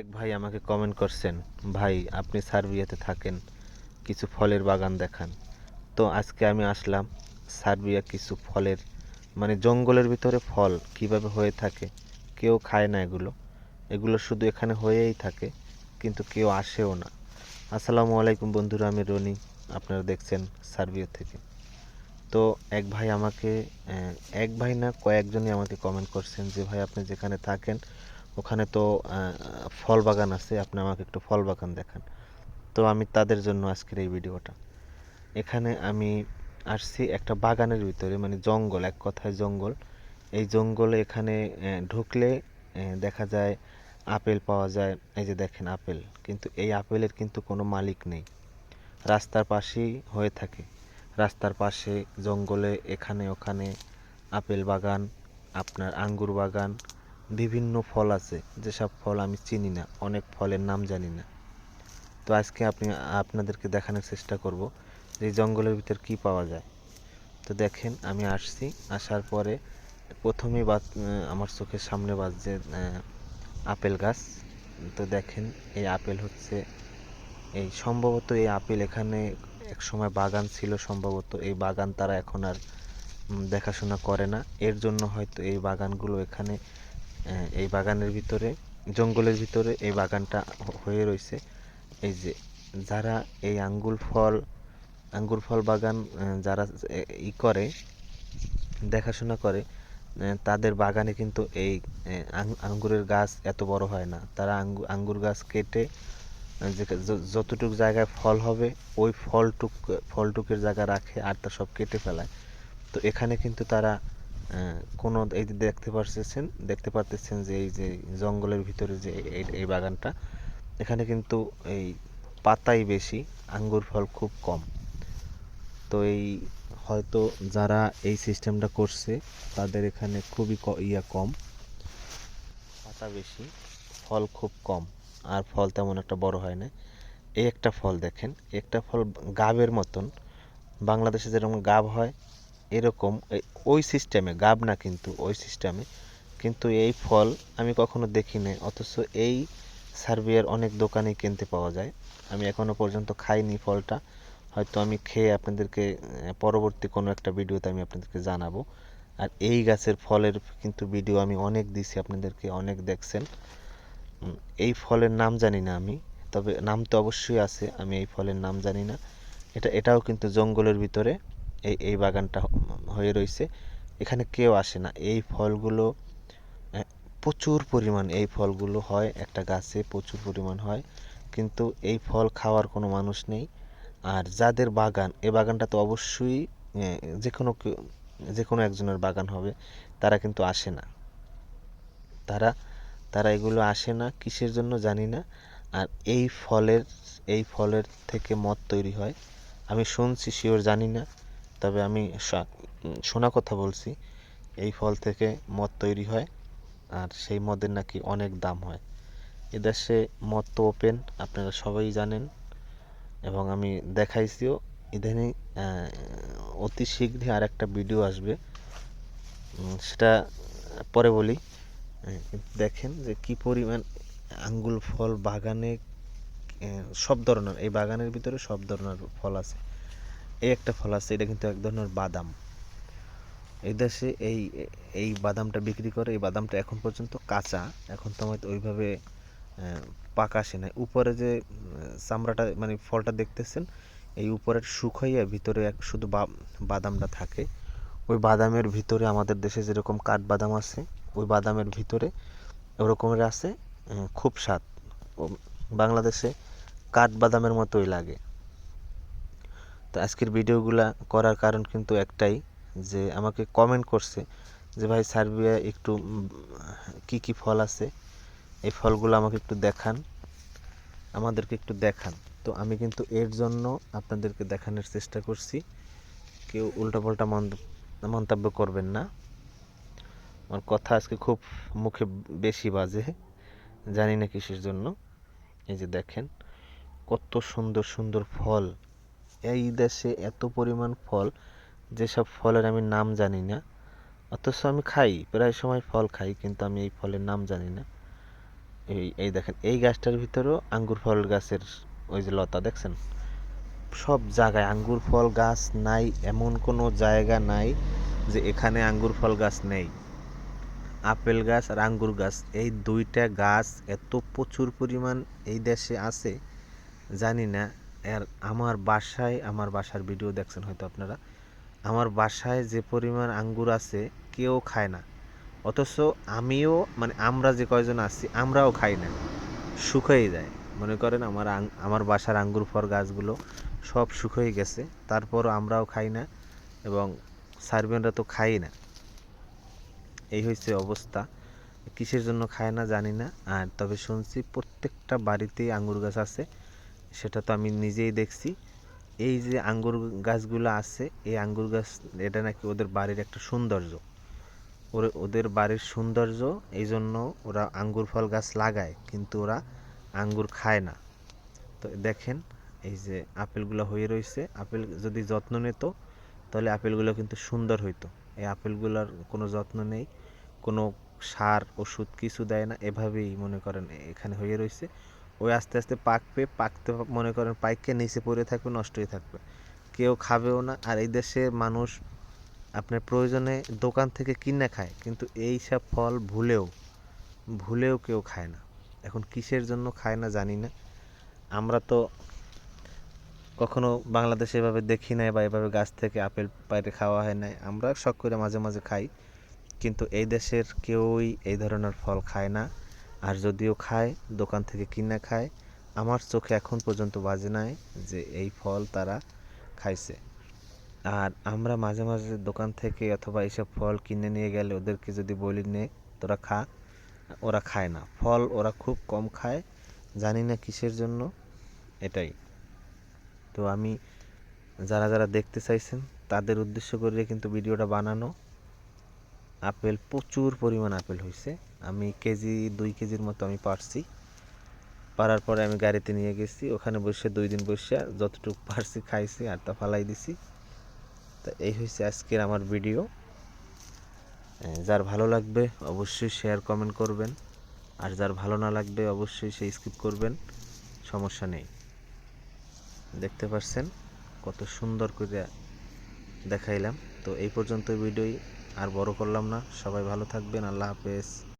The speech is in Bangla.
এক ভাই আমাকে কমেন্ট করছেন, ভাই, আপনি সার্বিয়াতে থাকেন, কিছু ফলের বাগান দেখান। তো আজকে আমি আসলাম সার্বিয়া কিছু ফলের মানে জঙ্গলের ভিতরে ফল কীভাবে হয়ে থাকে, কেউ খায় না এগুলো। এগুলো শুধু এখানে হয়েই থাকে, কিন্তু কেউ আসেও না। আসসালামু আলাইকুম বন্ধুরা, আমি রনি, আপনারা দেখছেন সার্বিয়া থেকে। তো এক ভাই আমাকে এক ভাই না, কয়েকজনই আমাকে কমেন্ট করছেন যে, ভাই, আপনি যেখানে থাকেন ওখানে তো ফল বাগান আছে, আপনি আমাকে একটু ফল বাগান দেখান। তো আমি তাদের জন্য আজকের এই ভিডিওটা। এখানে আমি আসছি একটা বাগানের ভিতরে মানে জঙ্গল, এক কথায় জঙ্গল। এই জঙ্গলে এখানে ঢুকলে দেখা যায় আপেল পাওয়া যায়। এই যে দেখেন আপেল, কিন্তু এই আপেলের কিন্তু কোনো মালিক নেই। রাস্তার পাশেই হয়ে থাকে। রাস্তার পাশে জঙ্গলে এখানে ওখানে আপেল বাগান, আপনার আঙ্গুর বাগান বিভিন্ন ফল আছে, যেসব ফল আমি চিনি না, অনেক ফলের নাম জানি না। তো আজকে আপনি, আপনাদেরকে দেখানোর চেষ্টা করব যে জঙ্গলের ভিতর কি পাওয়া যায়। তো দেখেন, আমি আসছি, আসার পরে প্রথমেই বাজ আমার চোখের সামনে বাজছে আপেল গাছ। তো দেখেন, এই আপেল হচ্ছে, এই সম্ভবত এই আপেল এখানে এক সময় বাগান ছিল, সম্ভবত এই বাগান তারা এখন আর দেখাশোনা করে না। এর জন্য হয়তো এই বাগানগুলো এখানে এই বাগানের ভিতরে, জঙ্গলের ভিতরে এই বাগানটা হয়ে রয়েছে এই যে, যারা এই আঙ্গুর ফল আঙ্গুর ফল বাগান যারা ই করে, দেখাশোনা করে তাদের বাগানে কিন্তু এই আঙ্গুরের গাছ এত বড় হয় না। তারা আঙ্গুর গাছ কেটে যতটুক জায়গায় ফল হবে, ওই ফলটুক, ফলটুকের জায়গা রাখে আর তা সব কেটে ফেলায়। তো এখানে কিন্তু তারা কোনো এই যে দেখতে পারতেছেন দেখতে পারতেছেন যে এই যে জঙ্গলের ভিতরে যে এই বাগানটা, এখানে কিন্তু এই পাতাই বেশি, আঙ্গুর ফল খুব কম। তো এই হয়তো যারা এই সিস্টেমটা করছে, তাদের এখানে খুবই ইয়া কম। পাতা বেশি, ফল খুব কম, আর ফল তেমন একটা বড় হয় না। এই একটা ফল দেখেন একটা ফল গাবের মতন। বাংলাদেশে যেরকম গাব হয় এরকম ওই সিস্টেমে গাব না কিন্তু ওই সিস্টেমে কিন্তু এই ফল আমি কখনো দেখি নাই অথচ এই সার্বিয়ার অনেক দোকানেই কিনতে পাওয়া যায়। আমি এখনও পর্যন্ত খাইনি ফলটা, হয়তো আমি খেয়ে আপনাদেরকে পরবর্তী কোনো একটা ভিডিওতে আমি আপনাদেরকে জানাব। আর এই গাছের ফলের কিন্তু ভিডিও আমি অনেক দিছি, আপনাদেরকে অনেক দেখছেন। এই ফলের নাম জানি না আমি, তবে নাম তো অবশ্যই আছে, আমি এই ফলের নাম জানি না। এটা, এটাও কিন্তু জঙ্গলের ভিতরে এই এই বাগানটা হয়ে রয়েছে এখানে কেউ আসে না। এই ফলগুলো প্রচুর পরিমাণ এই ফলগুলো হয়। একটা গাছে প্রচুর পরিমাণ হয়। কিন্তু এই ফল খাওয়ার কোনো মানুষ নেই। আর যাদের বাগান এই বাগানটা তো অবশ্যই যে কোনো যে কোনো একজনের বাগান হবে, তারা কিন্তু আসে না। তারা তারা এগুলো আসে না। কিসের জন্য জানি না। আর এই ফলের এই ফলের থেকে মদ তৈরি হয়। আমি শুনছি, শিওর জানি না। তবে আমি শোনা কথা বলছি। এই ফল থেকে মদ তৈরি হয়, আর সেই মদের নাকি অনেক দাম হয়। এদেশে মদ তো ওপেন আপনারা সবাই জানেন। এবং আমি দেখাইছিও, ইদানিং অতি শীঘ্রই আর একটা ভিডিও আসবে সেটা পরে বলি। দেখেন যে কি পরিমাণ আঙ্গুল ফল বাগানে সব ধরনের, এই বাগানের ভিতরে সব ধরনের ফল আছে। এই একটা ফল আছে, এটা কিন্তু এক ধরনের বাদাম। এই দেশে এই এই বাদামটা বিক্রি করে, এই বাদামটা এখন পর্যন্ত কাঁচা। এখন তো হয়তো ওইভাবে পাকা আসে নাই। উপরে যে চামড়াটা মানে ফলটা দেখতেছেন, এই উপরের শুকাইয়া ভিতরে এক, শুধু বাদামটা থাকে। ওই বাদামের ভিতরে আমাদের দেশে যেরকম কাঠবাদাম আছে, ওই বাদামের ভিতরে ওরকমের আছে খুব স্বাদ। বাংলাদেশে কাঠবাদামের মতোই লাগে। তো আজকের ভিডিওগুলা করার কারণ কিন্তু একটাই, যে আমাকে কমেন্ট করছে যে, ভাই সার্বিয়া একটু কি কি ফল আছে? এই ফলগুলো আমাকে একটু দেখান, আমাদেরকে একটু দেখান। তো আমি কিন্তু এর জন্য আপনাদেরকে দেখানোর চেষ্টা করছি। কেউ উল্টাপাল্টা মন্ত- মন্তব্য করবেন না। আমার কথা আজকে খুব মুখে বেশি বাজে, জানি না কিসের জন্য। এই যে দেখেন, কত সুন্দর সুন্দর ফল এই দেশে এত পরিমাণ ফল, যেসব ফলের আমি নাম জানি না, অথচ আমি খাই, প্রায় সময় ফল খাই, কিন্তু আমি এই ফলের নাম জানি না। এই এই দেখেন, এই গাছটার ভিতরেও আঙ্গুর ফল গাছের ওই যে লতা, দেখছেন? সব জায়গায় আঙ্গুর ফল গাছ নাই, এমন কোনো জায়গা নাই যে এখানে আঙ্গুর ফল গাছ নেই। আপেল গাছ আর আঙ্গুর গাছ, এই দুইটা গাছ এত প্রচুর পরিমাণ এই দেশে আছে, জানি না। আর আমার বাসায়, আমার বাসার ভিডিও দেখছেন হয়তো আপনারা। আমার বাসায় যে পরিমাণ আঙ্গুর আছে, কেউ খায় না। অথচ আমিও মানে আমরা যে কয়জন আছি, আমরাও খাই না। শুকিয়ে যায়। মনে করেন আমার আমার বাসার আঙ্গুর ফল গাছগুলো সব শুকিয়ে গেছে, তারপরও আমরাও খাই না এবং সার্বিয়ানরা তো খাই না। এই হয়েছে অবস্থা। কিসের জন্য খায় না জানি না। আর তবে শুনছি প্রত্যেকটা বাড়িতেই আঙ্গুর গাছ আছে। সেটা তো আমি নিজেই দেখছি। এই যে আঙ্গুর গাছগুলো আছে, এই আঙ্গুর গাছ, এটা নাকি ওদের বাড়ির একটা সৌন্দর্য। ওরে, ওদের বাড়ির সৌন্দর্য, এই জন্য ওরা আঙ্গুর ফল গাছ লাগায়, কিন্তু ওরা আঙ্গুর খায় না। তো দেখেন, এই যে আপেলগুলো হয়ে রয়েছে। আপেল যদি যত্ন নিত, তাহলে আপেলগুলো কিন্তু সুন্দর হইতো। এই আপেলগুলোর কোনো যত্ন নেই, কোনো সার, ওষুধ কিছু দেয় না। এভাবেই মনে করেন, এখানে হয়ে রয়েছে। ওই আস্তে আস্তে পাকবে পাকতে মনে করেন পাইকে নিচে পড়ে থাকবে নষ্ট হয়ে থাকবে। কেউ খাবেও না। আর এই দেশে মানুষ আপনার প্রয়োজনে দোকান থেকে কিনে খায়, কিন্তু এই সব ফল ভুলেও ভুলেও কেউ খায় না। এখন কিসের জন্য খায় না জানি না। আমরা তো কখনো বাংলাদেশে এভাবে দেখি নাই বা এভাবে গাছ থেকে আপেল পাইরে খাওয়া হয় নাই। আমরা শখ করে মাঝে মাঝে খাই, কিন্তু এই দেশের কেউই এই ধরনের ফল খায় না। আর যদিও খায়, দোকান থেকে কিনে খায়, আমার চোখে এখন পর্যন্ত বাজে নাই যে এই ফল তারা খাইছে। আর আমরা মাঝে মাঝে দোকান থেকে অথবা এইসব ফল কিনে নিয়ে গেলে ওদেরকে যদি বলি, নে, তোরা খা। ওরা খায় না। ফল ওরা খুব কম খায়, জানি না কিসের জন্য, এটাই। তো আমি, যারা যারা দেখতে চাইছেন, তাদের উদ্দেশ্য করে কিন্তু ভিডিওটা বানানো। আপেল প্রচুর পরিমাণ আপেল হয়েছে আমি কেজি, দুই কেজির মতো আমি পারছি। পারার পরে আমি গাড়িতে নিয়ে গেছি, ওখানে বসে দুই দিন বসে যতটুকু পারছি খাইছি আর তা ফালাই দিছি। তা এই হয়েছে আজকের আমার ভিডিও। যার ভালো লাগবে অবশ্যই শেয়ার কমেন্ট করবেন। আর যার ভালো না লাগবে অবশ্যই সে স্কিপ করবেন, সমস্যা নেই। দেখতে পাচ্ছেন কত সুন্দর করে দেখাইলাম। তো এই পর্যন্ত ভিডিওই, আর বড় করলাম না। সবাই ভালো থাকবেন, আল্লাহ হাফেজ।